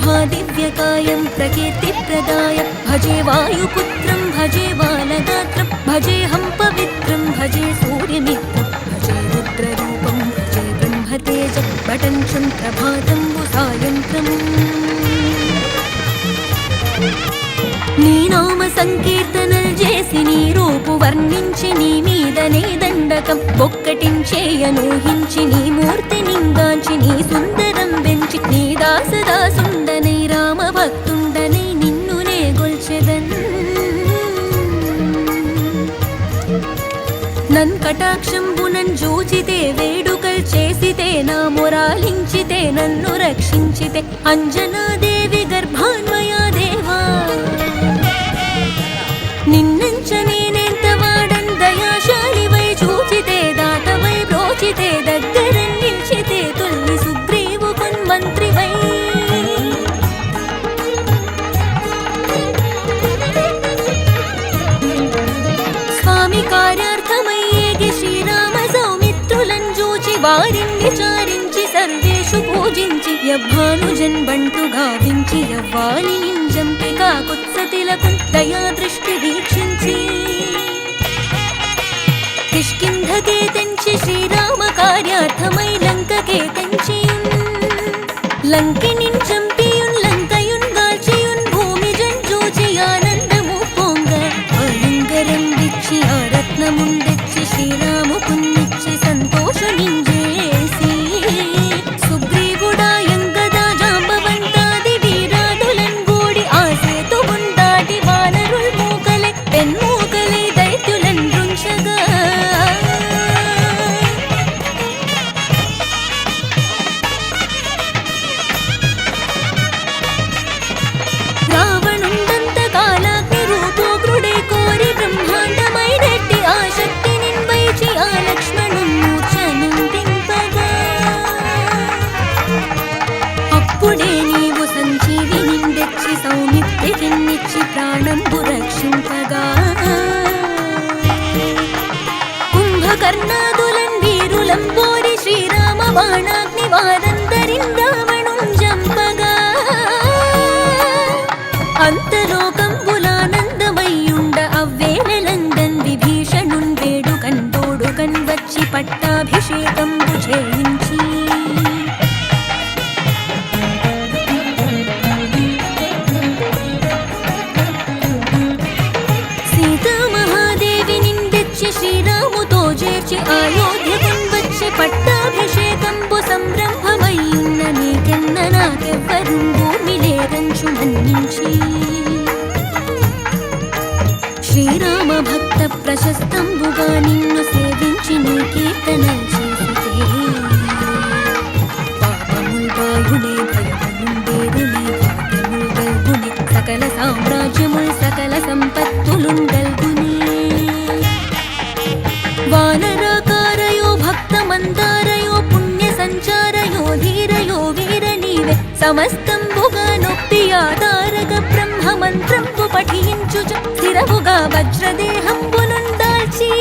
महादिव्यकायं प्रकीर्तिप्रदाय भजे वायुपुत्रं भजे बालगात्रं भजेऽहं पवित्रं भजे सूर्यमित्रं भजे रुद्ररूपं भजे ब्रह्मतेज पटञ्चं प्रभातं सायन्त्रम् నీ నామ సంకీర్తనలు చేసి నీ రూపు వర్ణించి నీ మీదనే దండకం ఒక్కటించేయనూహించి నీ మూర్తి నింగాంచి నీ సుందరం పెంచి నీ దాసదాసుండనై రామ భక్తుండనై నిన్నునే గొల్చెదన్. నన్ కటాక్షంబునన్ జూచితే వేడుకల్ చేసితే నా మొరాలించితే నన్ను రక్షించితే అంజనాదేవి గర్భాన్వయా దేవా. నిన్నంచ నేనెంత వాడన్ దయాశాలివై చూచితే దాతవై బ్రోచితే స్వామి కార్యార్థమయ్యేగి శ్రీరామ సౌమిత్రులను చూచి వారిని విచారించి సర్వేషు పూజించి యవ్వానుజన్ బంటు గావించి యవ్వాలి నింజంపి కాకుత్సతిలకు దయా దృష్టి వీక్ష ప్రాణంబు రక్షింపగా భక్త ప్రశస్తంబుగా నిన్ను సేవించి నీ కీర్తనలు చేసితే. పాపముల్ సకల సామ్రాజ్యముల్ సకల సంపత్తులుండల్గునే. వానరాకారయో భక్తమందారయో పుణ్య సంచారయో ధీరయో వీర నీవే సమస్తంబుగా నొప్పి ఆధారక బ్రహ్మ మంత్రంబు పఠించుచు. స్థిరముగా వజ్రదేహంబునుందాల్చి.